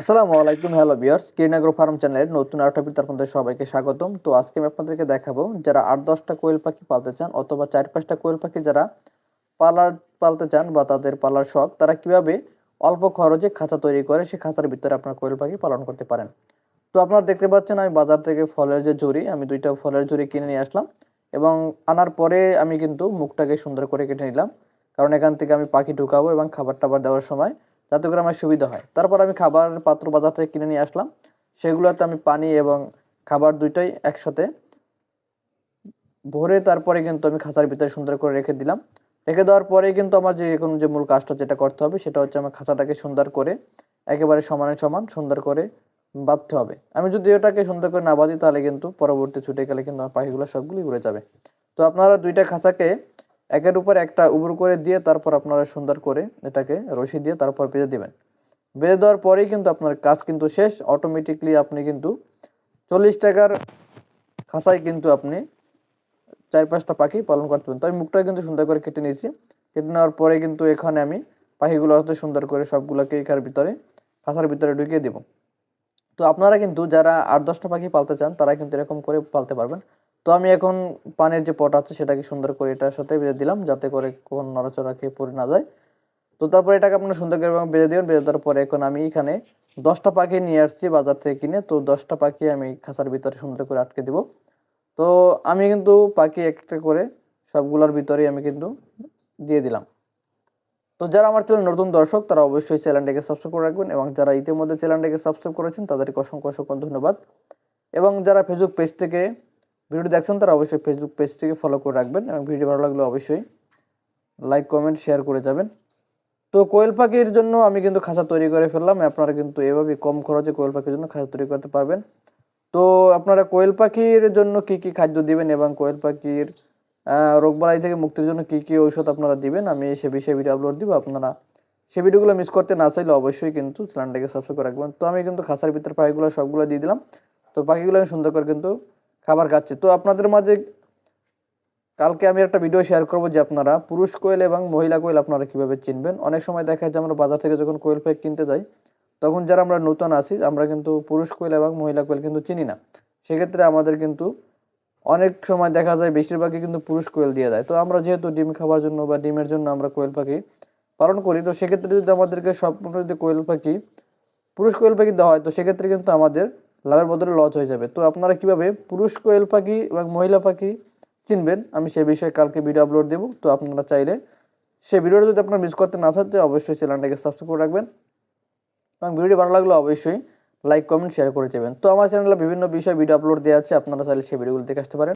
আসসালামু আলাইকুম, হ্যালো বিয়ার্স কিরনাগ্রো ফার্ম চ্যানেলের নতুন আরেকটা ভিডিওতে আপনাদের সবাইকে স্বাগতম। তো আজকে আমি আপনাদেরকে দেখাবো, যারা আট, দশটা কোয়েল পাখি পালতে চান অথবা চার, পাঁচটা কোয়েল পাখি যারা পালার, পালতে চান বা তাদের পালার শখ, তারা কীভাবে অল্প খরচে খাঁচা তৈরি করে, সেই খাঁচার ভিতরে আপনার কোয়েল পাখি পালন করতে পারেন। তো আপনারা দেখতে পাচ্ছেন, আমি বাজার থেকে ফলের যে ঝুড়ি, আমি দুইটা ফলের ঝুড়ি কিনে নিয়ে আসলাম এবং আনার পরে আমি কিন্তু মুখটাকে সুন্দর করে কেটে নিলাম। কারণ এখান থেকে আমি পাখি ঢুকাবো এবং খাবার টাবার দেওয়ার সময় যাতে করে আমার সুবিধা হয়। তারপর আমি খাবার পাত্র বাজার থেকে কিনে নিয়ে আসলাম। সেগুলোতে আমি পানি এবং খাবার দুইটাই একসাথে ভরে তারপরে কিন্তু আমি খাঁচার ভিতরে সুন্দর করে রেখে দিলাম। রেখে দেওয়ার পরেই কিন্তু আমার যে এখন যে মূল কাজটা যেটা করতে হবে, সেটা হচ্ছে আমার খাঁচাটাকে সুন্দর করে একেবারে সমানে সমান সুন্দর করে বাঁধতে হবে। আমি যদি এটাকে সুন্দর করে না বাঁধি, তাহলে কিন্তু পরবর্তী ছুটে গেলে কিন্তু আমার পাখিগুলো সবগুলি উড়ে যাবে। তো আপনারা দুইটা খাঁচাকে একের উপর একটা উবুর করে দিয়ে তারপর আপনারা সুন্দর করে এটাকে রশি দিয়ে তারপর বেঁধে দিবেন। বেঁধে দেওয়ার পরেই কিন্তু আপনার কাজ কিন্তু শেষ। অটোমেটিকলি আপনি কিন্তু চল্লিশ টাকার খাঁচায় কিন্তু আপনি চার পাঁচটা পাখি পালন করতে পারেন তো আমি মুখটা কিন্তু সুন্দর করে কেটে নিয়েছি। কেটে নেওয়ার পরে কিন্তু এখানে আমি পাখিগুলো হয়তো সুন্দর করে সবগুলোকে এখানে ভিতরে, খাঁচার ভিতরে ঢুকিয়ে দিব। তো আপনারা কিন্তু যারা আট দশটা পাখি পালতে চান, তারা কিন্তু এরকম করে পালতে পারবেন। তো আমি এখন পানের যে পট আছে সেটাকে সুন্দর করে এটার সাথে বেঁধে দিলাম, যাতে করে কোন নড়াচড়া খেয়ে পড়ে না যায়। তো তারপরে এটাকে আপনারা সুন্দর করে বেঁধে দেবেন, বেঁধে দেওয়ার পরে এখন আমি এখানে দশটা পাখি নিয়ে আসছি বাজার থেকে কিনে। তো দশটা পাখি আমি খাঁচার ভিতরে সুন্দর করে আটকে দিব। তো আমি কিন্তু পাখি একটা করে সবগুলোর ভিতরেই আমি কিন্তু দিয়ে দিলাম। তো যারা আমার চ্যানেল নতুন দর্শক, তারা অবশ্যই চ্যানেলটাকে সাবস্ক্রাইব করে রাখবেন এবং যারা ইতিমধ্যে চ্যানেলটাকে সাবস্ক্রাইব করেছেন, তাদেরকে অসংখ্য অসংখ্য ধন্যবাদ। এবং যারা ফেসবুক পেজ থেকে ভিডিওটি দেখছেন তারা অবশ্যই ফেসবুক পেজ থেকে ফলো করে রাখবেন এবং ভিডিও ভালো লাগলে অবশ্যই লাইক কমেন্ট শেয়ার করে যাবেন। তো কোয়েল পাখির জন্য আমি কিন্তু খাঁচা তৈরি করে ফেললাম। আপনারা কিন্তু এভাবে কম খরচে কোয়েল পাখির জন্য খাঁচা তৈরি করতে পারবেন। তো আপনারা কোয়েল পাখির জন্য কি কি খাদ্য দিবেন এবং কোয়েল পাখির রোগবালাই থেকে মুক্তির জন্য কি কি ঔষধ আপনারা দিবেন, আমি সে বিষয়ে ভিডিও আপলোড দিব। আপনারা সে ভিডিওগুলো মিস করতে না চাইলে অবশ্যই কিন্তু চ্যানেলটাকে সাবস্ক্রাইব করে রাখবেন। তো আমি কিন্তু খাঁচার ভিতরে পাখিগুলো সবগুলো দিয়ে দিলাম। তো পাখিগুলো আমি সুন্দর করে কিন্তু খাবার খাচ্ছে। তো আপনাদের মাঝে কালকে আমি একটা ভিডিও শেয়ার করব যে আপনারা পুরুষ কোয়েল এবং মহিলা কোয়েল আপনারা কীভাবে চিনবেন? অনেক সময় দেখা যায় আমরা বাজার থেকে যখন কোয়েল পাখি কিনতে যাই, তখন যারা আমরা নতুন আসি আমরা কিন্তু পুরুষ কোয়েল এবং মহিলা কোয়েল কিন্তু চিনি না। সেক্ষেত্রে আমাদের কিন্তু অনেক সময় দেখা যায় বেশিরভাগই কিন্তু পুরুষ কোয়েল দিয়ে দেয়। তো আমরা যেহেতু ডিম খাবার জন্য বা ডিমের জন্য আমরা কোয়েল পাখি পালন করি, তো সেক্ষেত্রে যদি আমাদেরকে সম্পূর্ণ যদি কোয়েল পাখি, পুরুষ কোয়েল পাখি দেওয়া হয়, তো সেক্ষেত্রে কিন্তু আমাদের লাভের বদলে লস হয়ে যাবে। তো আপনারা কীভাবে পুরুষ কোয়েল পাখি এবং মহিলা পাখি চিনবেন, আমি সে বিষয়ে কালকে ভিডিও আপলোড দেবো। তো আপনারা চাইলে সে ভিডিওটা যদি আপনারা মিস করতে না চাচ্ছে অবশ্যই চ্যানেলটাকে সাবস্ক্রাইব করে রাখবেন। এবং ভিডিওটি ভালো লাগলে অবশ্যই লাইক কমেন্ট শেয়ার করে যাবেন। তো আমার চ্যানেলে বিভিন্ন বিষয়ে ভিডিও আপলোড দেওয়া আছে, আপনারা চাইলে সেই ভিডিওগুলো দেখে আসতে পারেন।